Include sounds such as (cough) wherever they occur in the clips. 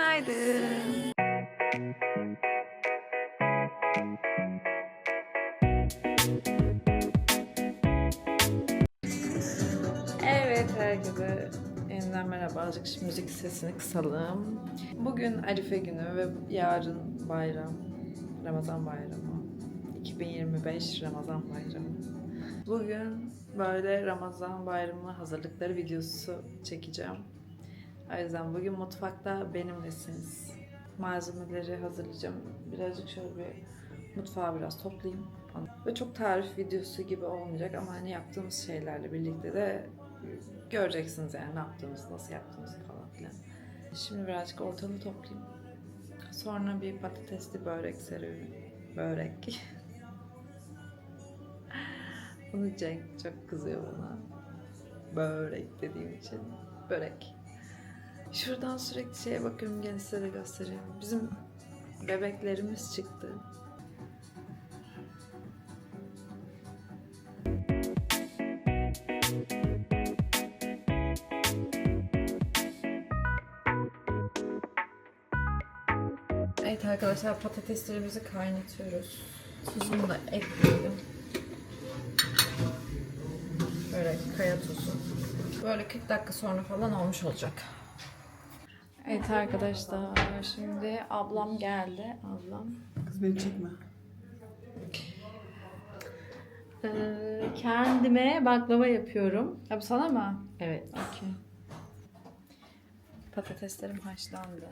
Günaydın. Evet herkese yeniden merhaba. Azıcık şimdi müzik sesini kısalım. Bugün Arife günü ve yarın bayram. Ramazan bayramı. 2025 Ramazan bayramı. Bugün böyle Ramazan bayramı hazırlıkları videosu çekeceğim. O yüzden bugün mutfakta benimlesiniz. Malzemeleri hazırlayacağım. Birazcık şöyle bir mutfağı biraz toplayayım. Ve çok tarif videosu gibi olmayacak ama hani yaptığımız şeylerle birlikte de göreceksiniz yani ne yaptığımızı, nasıl yaptığımızı falan filan. Şimdi birazcık ortalığı toplayayım. Sonra bir patatesli börek serüveni. Börek. (laughs) Bunu Cenk çok kızıyor bana. Börek dediğim için. Börek. Şuradan sürekli şeye bakıyorum gene size de göstereyim. Bizim bebeklerimiz çıktı. Evet arkadaşlar patateslerimizi kaynatıyoruz. Tuzunu da ekleyelim. Böyle kaya tuzu. Böyle 40 dakika sonra falan olmuş olacak. Evet arkadaşlar şimdi ablam geldi. Ablam. Kız beni çekme. Ee, kendime baklava yapıyorum. Ya bu sana mı? Evet. Okey. Patateslerim haşlandı.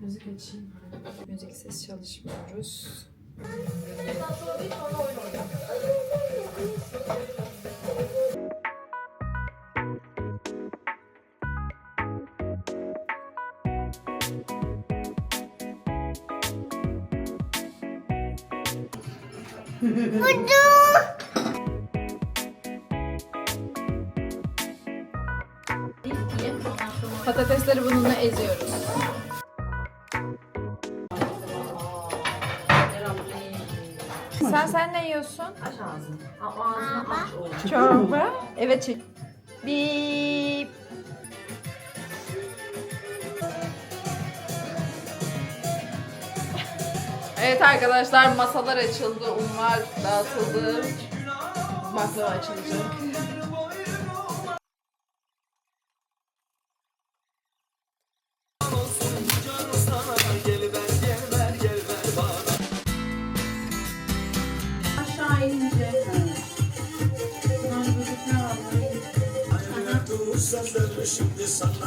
Müzik açayım. Müziksiz çalışmıyoruz. Patatesleri bununla eziyoruz. Sen sen ne yiyorsun? Aç ağzını. O ağzını aç oğlum. Çorba. Evet. çek. Bip. Evet arkadaşlar masalar açıldı, unlar dağıtıldı. Baklava açılacak.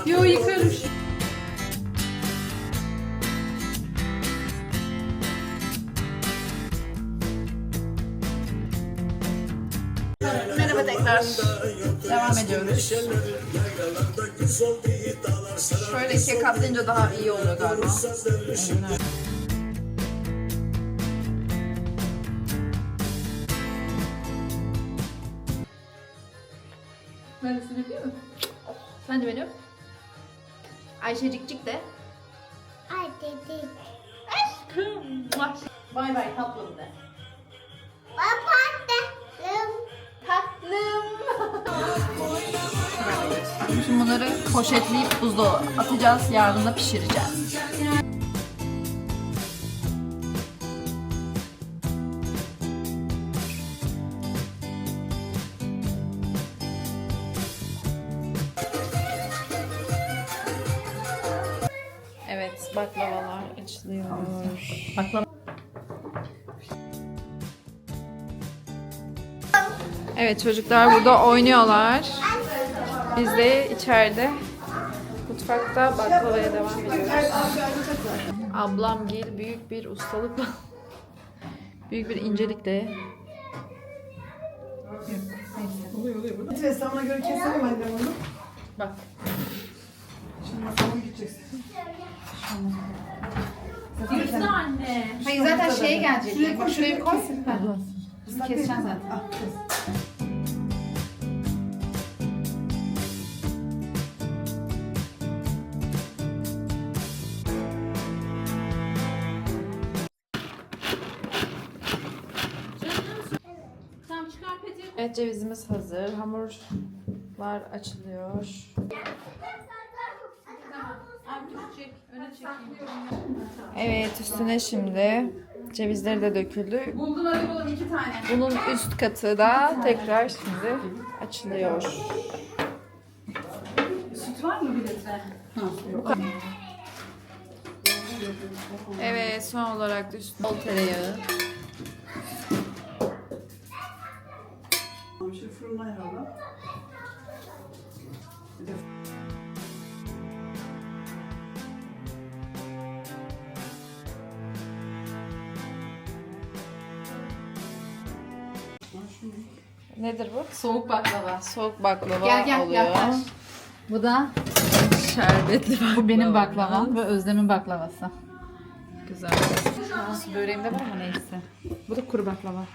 Yo yıkarım. Merhaba Devam ediyoruz. Şöyle ikiye katlayınca daha iyi oluyor galiba. Neresini yapıyor musun? Sen de beni öp. Ayşecikcik de. Ay dedi. Bay bay tatlım de. Papattım. Şimdi bunları poşetleyip buzluğa atacağız. Yarın da pişireceğiz. Evet, baklavalar açılıyor. Baklava. Evet, çocuklar burada oynuyorlar. Biz de içeride mutfakta baklavaya devam ediyoruz. Ablam gel büyük bir ustalıkla, (laughs) büyük bir incelikle Hiç ressamına göre keselim annem onu. bak. Şimdi masama gideceksin. Yürüsene anne. Hayır zaten şeye gelecek. Şuraya koy, şuraya koy. Keseceğim zaten. Ah, kes. Evet cevizimiz hazır. Hamurlar açılıyor. Evet üstüne şimdi cevizleri de döküldü. Buldum hadi buldum iki tane. Bunun üst katı da tekrar şimdi açılıyor. Süt var mı bir litre? Evet son olarak da üstüne bol tereyağı. Şimdi fırına. Bir de Nedir bu? Soğuk baklava. Soğuk baklava Gel gel oluyor. yaklaş. Bu da Şerbetli baklava. bu benim baklavam ve Özlem'in baklavası. Güzel. Böreğimde var ama neyse. Bu da kuru baklava.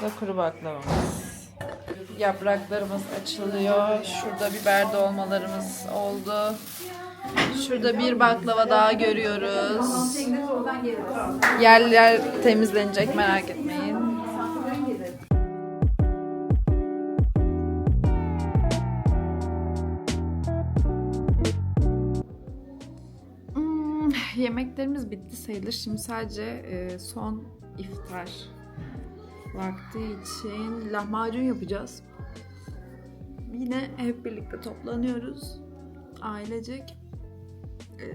Bu da kuru baklavamız. Yapraklarımız açılıyor. Şurada biber dolmalarımız oldu. Şurada bir baklava daha görüyoruz. Yerler temizlenecek merak etmeyin. Hmm, yemeklerimiz bitti sayılır. Şimdi sadece e, son iftar vakti için lahmacun yapacağız. Yine hep birlikte toplanıyoruz. Ailecek. E,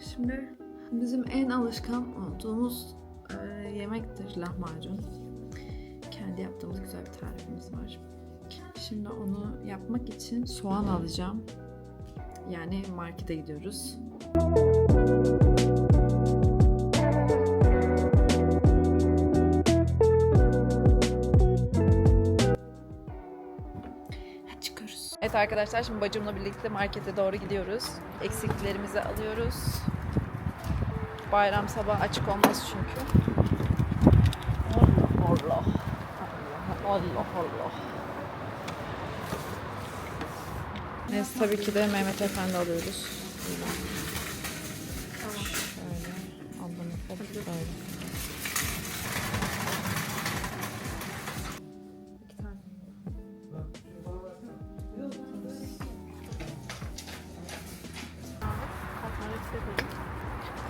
şimdi bizim en alışkan olduğumuz e, yemektir lahmacun. Kendi yaptığımız güzel bir tarifimiz var. Şimdi onu yapmak için soğan alacağım. Yani markete gidiyoruz. Hadi arkadaşlar şimdi bacımla birlikte markete doğru gidiyoruz. Eksiklerimizi alıyoruz. Bayram sabah açık olmaz çünkü. Allah. Allah Allah Allah. Neyse tabii ki de Mehmet Efendi alıyoruz.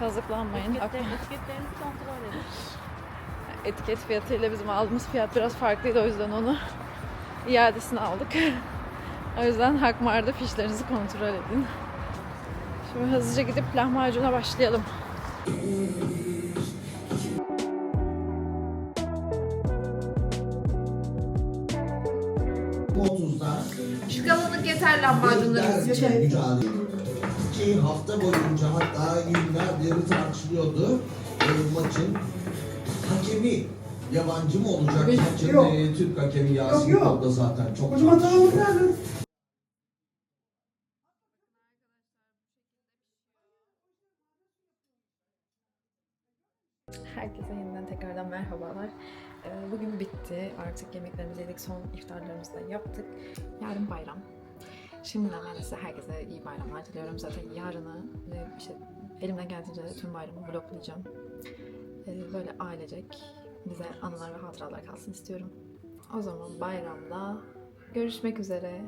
Kazıklanmayın. Etiketlerinizi kontrol edin. Etiket fiyatıyla bizim aldığımız fiyat biraz farklıydı o yüzden onu (laughs) iadesini aldık. o yüzden Hakmar'da fişlerinizi kontrol edin. Şimdi hızlıca gidip lahmacuna başlayalım. Şu kalınlık yeter lahmacunlarımız için. Ki hafta boyunca hatta günlerdir tartışılıyordu e, maçın hakemi yabancı mı olacak? Maçın Yok. e, Türk hakemi Yasin Yok, yok. Zaten çok Hocam lazım. Herkese yeniden tekrardan merhabalar. Ee, Bugün bitti. Artık yemeklerimizi yedik. Son iftarlarımızı da yaptık. Yarın bayram. Şimdiden ben size herkese iyi bayramlar diliyorum. Zaten yarını ve işte elimden geldiğince tüm bayramı vloglayacağım. Ee, Böyle ailecek bize anılar ve hatıralar kalsın istiyorum. O zaman bayramda görüşmek üzere.